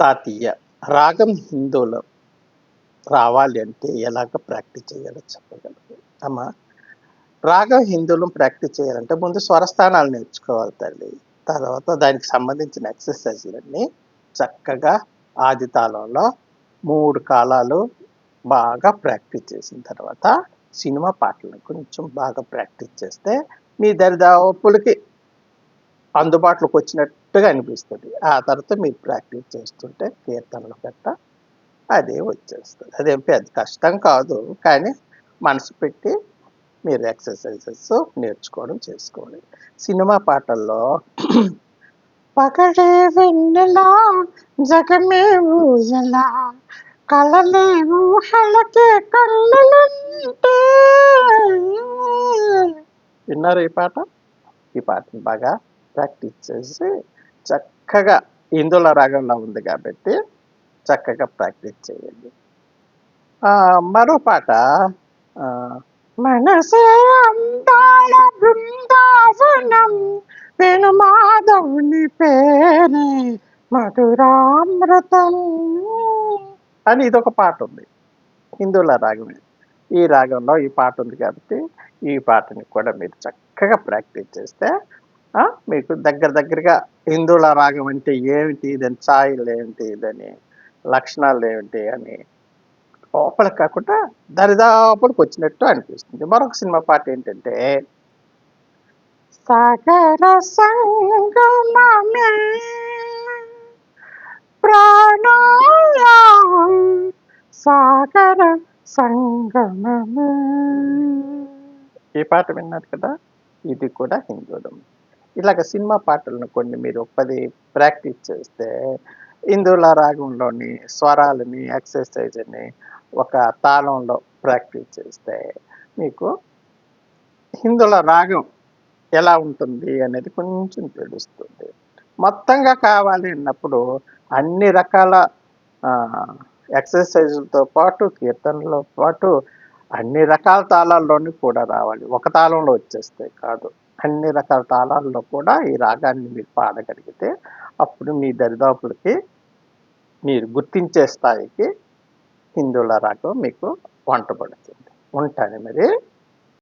తాతీయ రాగం హిందూలో రావాలి అంటే ఎలాగ ప్రాక్టీస్ చేయాలో చెప్పగలరు? అమ్మా రాగం హిందువులు ప్రాక్టీస్ చేయాలంటే ముందు స్వరస్థానాలు నేర్చుకోవాలి తల్లి. తర్వాత దానికి సంబంధించిన ఎక్సర్సైజ్లన్నీ చక్కగా ఆది తాళంలో మూడు కాలాలు బాగా ప్రాక్టీస్ చేసిన తర్వాత సినిమా పాటలను కొంచెం బాగా ప్రాక్టీస్ చేస్తే మీ దరిదాపులకి అందుబాటులోకి వచ్చినట్టు కరెక్ట్గా అనిపిస్తుంది. ఆ తర్వాత మీరు ప్రాక్టీస్ చేస్తుంటే కీర్తనలు గట్ట అదే వచ్చేస్తుంది. అదేం పెద్ద కష్టం కాదు కానీ మనసు పెట్టి మీరు ఎక్సర్సైజెస్ నేర్చుకోవడం చేసుకోవాలి సినిమా పాటల్లో పగడే వెన్నెలా జగమే ఊయలా కలలే ఊహలకే కళ్ళలుంటే విన్నారు ఈ పాట? ఈ పాటను బాగా ప్రాక్టీస్ చేసి చక్కగా ఇందుల రాగంలో ఉంది కాబట్టి చక్కగా ప్రాక్టీస్ చేయండి. మరో పాట. ఆ, మనసే అందాల బృందావనం పెను పేరే మధురామృతం. అని ఇదొక పాట ఉంది. హిందువుల రాగమే. ఈ రాగంలో ఈ పాట ఉంది కాబట్టి ఈ పాటని కూడా మీరు చక్కగా ప్రాక్టీస్ చేస్తే మీకు దగ్గర దగ్గరగా హిందువుల రాగం అంటే ఏమిటి? ఇదని ఛాయలు ఏంటి ఇదని లక్షణాలు ఏమిటి అని లోపల కాకుండా దరిదాపులకు వచ్చినట్టు అనిపిస్తుంది. మరొక సినిమా పాట ఏంటంటే సాగర సంగమమే ప్రాణాయాం సాగర సంగమమే. ఈ పాట విన్నారు కదా? ఇది కూడా హిందూలం ఇలాగ సినిమా పాటలను కొన్ని మీరు పది ప్రాక్టీస్ చేస్తే హిందువుల రాగంలోని స్వరాలని ఎక్సర్సైజ్ని ఒక తాళంలో ప్రాక్టీస్ చేస్తే మీకు హిందుల రాగం ఎలా ఉంటుంది అనేది కొంచెం తెలుస్తుంది. మొత్తంగా కావాలి అన్నప్పుడు అన్ని రకాల ఎక్సర్సైజులతో పాటు కీర్తనలతో పాటు అన్ని రకాల తాళాల్లోని కూడా రావాలి. ఒక తాళంలో వచ్చేస్తే కాదు. అన్ని రకాల తాళాల్లో కూడా ఈ రాగాన్ని మీరు పాడగలిగితే అప్పుడు మీ దరిదాపులకి మీరు గుర్తించే స్థాయికి హిందువుల రాగం మీకు వంట పడుతుంది ఉంటాను మరి.